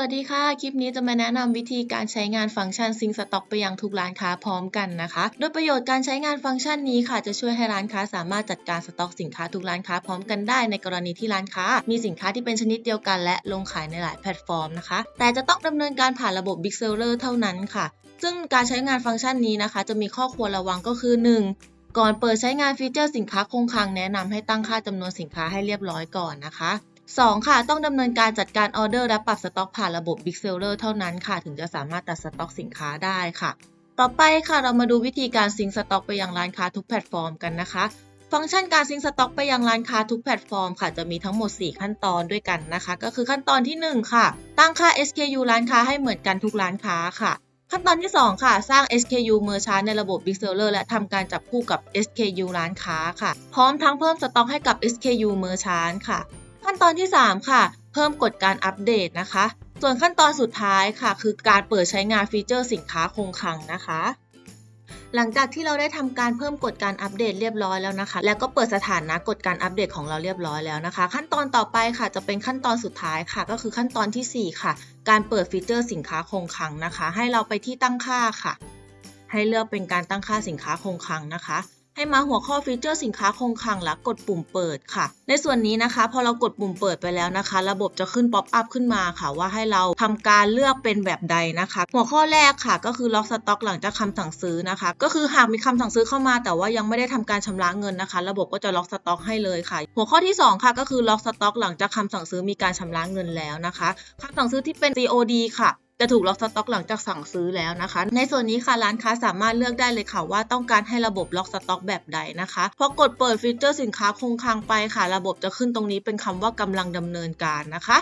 วัสดีค่ะ คลิปนี้จะมาแนะนำวิธีการใช้งานฟังก์ชันซิงสต็อกไปยังทุกร้านค้าพร้อมกันนะคะ โดยประโยชน์การใช้งานฟังก์ชันนี้ค่ะ จะช่วยให้ร้านค้าสามารถจัดการสต็อกสินค้าทุกร้านค้าพร้อมกันได้ในกรณีที่ร้านค้า มีสินค้าที่เป็นชนิดเดียวกันและลงขายในหลายแพลตฟอร์มนะคะ แต่จะต้องดำเนินการผ่านระบบ Big Seller เท่านั้นค่ะ ซึ่งการใช้งานฟังก์ชันนี้นะคะ จะมีข้อควรระวังก็คือ 1. ก่อนเปิดใช้งานฟีเจอร์สินค้าคงคลังแนะนำให้ตั้งค่าจำนวนสินค้าให้เรียบร้อยก่อนนะคะ 2. ค่ะ ต้องดำเนินการจัดการออเดอร์และปรับสต็อกผ่านระบบ Big Seller เท่านั้นค่ะ ถึงจะสามารถตัดสต็อกสินค้าได้ค่ะ ต่อไปค่ะเรามาดูวิธีการซิงสต็อกไปยังร้านค้าทุกแพลตฟอร์มกันนะคะ ฟังก์ชันการซิงสต็อกไปยังร้านค้าทุกแพลตฟอร์มค่ะจะมีทั้งหมด 4 ขั้นตอนด้วยกันนะคะ ก็คือขั้นตอนที่ 1 ค่ะ ตั้งค่า SKU ร้านค้าให้เหมือนกันทุกร้านค้าค่ะขั้นตอนที่ 2 ค่ะ สร้าง SKU Merchant ในระบบ Big Seller และทำการจับคู่กับ SKU ร้านค้าค่ะ พร้อมทั้งเพิ่มสต็อกให้กับ SKU Merchant ค่ะ ขั้นตอนที่ 3 ค่ะ เพิ่มกฎการอัปเดตนะคะ ส่วนขั้นตอนสุดท้ายค่ะ คือการเปิดใช้งานฟีเจอร์สินค้าคงคลังนะคะหลังจากที่เราได้ทำการเพิ่มกฎการอัปเดตเรียบร้อยแล้วนะคะ แล้วก็เปิดสถานะกฎการอัปเดตของเราเรียบร้อยแล้วนะคะ ขั้นตอนต่อไปค่ะ จะเป็นขั้นตอนสุดท้ายค่ะ ก็คือขั้นตอนทีสี่4 ค่ะ การเปิดฟีเจอร์สินค้าคงคลังนะคะ ให้เราไปที่ตั้งค่าค่ะ ให้เลือกเป็นการตั้งค่าสินค้าคงคลังนะคะ ให้มาหัวข้อฟีเจอร์สินค้าคงคลังและกดปุ่มเปิดค่ะ ในส่วนนี้นะคะ พอเรากดปุ่มเปิดไปแล้วนะคะ ระบบจะขึ้นป๊อปอัพขึ้นมาค่ะ ว่าให้เราทำการเลือกเป็นแบบใดนะคะ หัวข้อแรกค่ะ ก็คือล็อกสต็อกหลังจากคำสั่งซื้อนะคะ ก็คือหากมีคำสั่งซื้อเข้ามา แต่ว่ายังไม่ได้ทำการชำระเงินนะคะ ระบบก็จะล็อกสต็อกให้เลยค่ะ หัวข้อที่สองค่ะ ก็คือล็อกสต็อกหลังจากคำสั่งซื้อมีการชำระเงินแล้วนะคะคำสั่งซื้อที่เป็น COD ค่ะ จะถูกล็อกสต็อกหลังจากสั่งซื้อแล้วนะคะ ในส่วนนี้ค่ะร้านค้าสามารถเลือกได้เลยค่ะว่าต้องการให้ระบบล็อกสต็อกแบบใดนะคะพอกดเปิดฟีเจอร์สินค้าคงคลังไปค่ะ ระบบจะขึ้นตรงนี้เป็นคำว่ากำลังดำเนินการนะคะ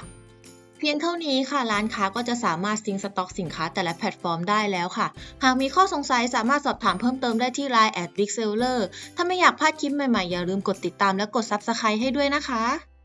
เพียงเท่านี้ค่ะ ร้านค้าก็จะสามารถซิงสต็อกสินค้าแต่ละแพลตฟอร์มได้แล้วค่ะ หากมีข้อสงสัยสามารถสอบถามเพิ่มเติมได้ที่ Line at Big Seller ถ้าไม่อยากพลาดคลิปใหม่ๆ อย่าลืมกดติดตามและกด Subscribe ให้ด้วยนะคะ